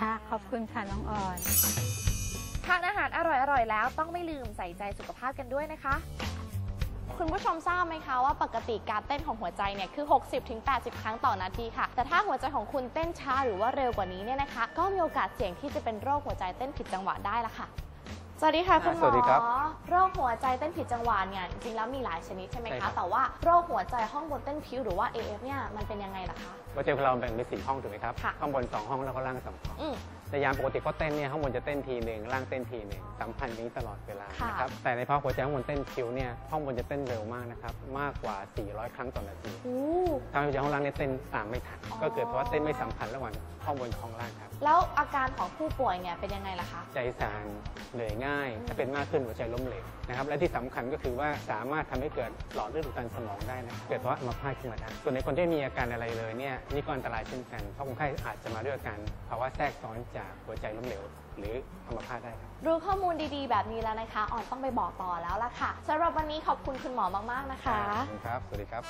ค่ะขอบคุณค่ะน้องออนทานอาหารอร่อยๆแล้วต้องไม่ลืมใส่ใจสุขภาพกันด้วยนะคะ คุณผู้ชมทราบไหมคะว่าปกติการเต้นของหัวใจเนี่ยคือ 60-80 ครั้งต่อนาทีค่ะ แต่ถ้าหัวใจของคุณเต้นช้าหรือว่าเร็วกว่านี้เนี่ยนะคะ ก็มีโอกาสเสี่ยงที่จะเป็นโรคหัวใจเต้นผิดจังหวะได้ละค่ะ สวัสดีค่ะคุณหมอสวัสดีครับโรคหัวใจเต้นผิดจังหวะเนี่ยจริงๆแล้วมีหลายชนิดใช่ไหมใช่ครัคะบ แต่ว่าโรคหัวใจห้องบนเต้นผิวหรือว่า AF เนี่ยมันเป็นยังไงล่ะคะ หัวใจของเราแบ่งเป็นสี่ห้องถูกไหมครับ ค่ะ ข้างบน2ห้องแล้วก็ล่างสองห้อง อืม ในยามปกติเขาเต้นเนี่ยข้างบนจะเต้นทีหนึ่งล่างเต้นทีหนึ่งสัมพันธ์อย่างนี้ตลอดเวลาค่ะ นะครับ แต่ในภาวะหัวใจข้างบนเต้นคิวเนี่ยห้องบนจะเต้นเร็วมากนะครับ มากกว่า 400 ครั้งต่อนาทีอู้ ถ้าหัวใจห้องล่างเนี่ยเต้นตามไม่ทันอ๋อก็เกิดเพราะว่าเต้นไม่สัมพันธ์ระหว่างห้องบนกับห้องล่างครับ แล้วอาการของผู้ป่วยเนี่ยเป็นยังไงล่ะคะ ใจสั่นเหนื่อยง่ายถ้าเป็นมากขึ้นหัวใจล้มเหลวนะครับ และที่สำคัญก็คือว่าสามารถทำให้เกิดหลอดเลือดอุดตันสมองได้นะเกิดเพราะอัมพาตขึ้นมาได้ส่วนในคนที่ไม่มีอาการอะไรเลยเนี่ยนี่ก็อันตรายเช่นกันเพราะคนไข้อาจจะมาด้วยอาการภาวะแทรกซ้อนจากหัวใจล้มเหลว หรืออัมพาตได้ครับ รู้ข้อมูลดีๆ แบบนี้แล้วนะคะออนต้องไปบอกต่อแล้วล่ะค่ะสำหรับวันนี้ขอบคุณคุณหมอมากๆนะคะ ขอบคุณครับ สวัสดีครับ